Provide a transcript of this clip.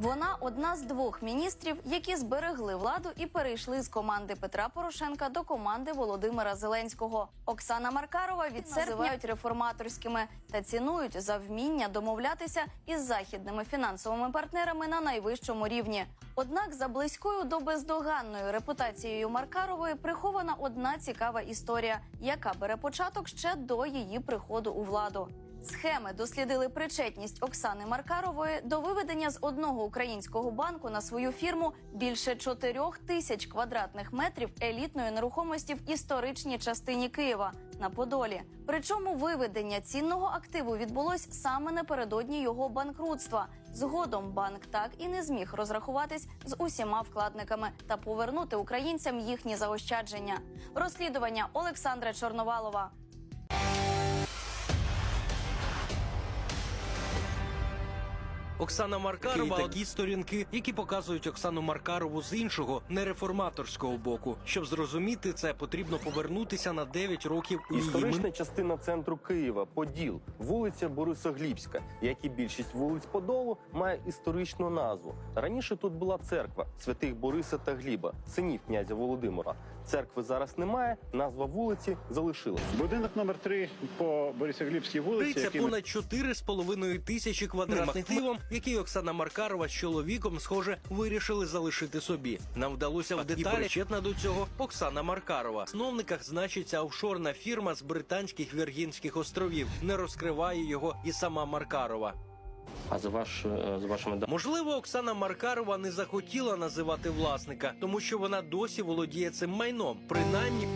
Вона одна з двох міністрів, які зберегли владу і перейшли з команди Петра Порошенка до команди Володимира Зеленського. Оксана Маркарова від серпня називають реформаторськими та цінують за вміння домовлятися із західними фінансовими партнерами на найвищому рівні. Однак за близькою до бездоганною репутацією Маркарової прихована одна цікава історія, яка бере початок ще до її приходу у владу. Схеми дослідили причетність Оксани Маркарової до виведення з одного українського банку на свою фірму більше 4 тисяч квадратних метрів елітної нерухомості в історичній частині Києва на Подолі. Причому виведення цінного активу відбулось саме напередодні його банкрутства. Згодом банк так і не зміг розрахуватись з усіма вкладниками та повернути українцям їхні заощадження. Розслідування Олександра Чорновалова. Оксана Маркарова такі сторінки, які показують Оксану Маркарову з іншого нереформаторського боку. Щоб зрозуміти це, потрібно повернутися на 9 років у її Історична частина центру Києва, Поділ, вулиця Борисоглібська, як і більшість вулиць Подолу, має історичну назву. Раніше тут була церква святих Бориса та Гліба, синів князя Володимира. Церкви зараз немає, назва вулиці залишилась. Будинок номер 3 по Борисоглібській вулиці. Це ми- понад 4,5 тисячі квадратних активом, який Оксана Маркарова з чоловіком, схоже, вирішили залишити собі. Нам вдалося в деталі причетна до цього Оксана Маркарова. В основниках значиться офшорна фірма з британських Віргінських островів. Не розкриває його і сама Маркарова. А за ваш е, за вашими Можливо, Оксана Маркарова не захотіла називати власника, тому що вона досі володіє цим майном. Принаймні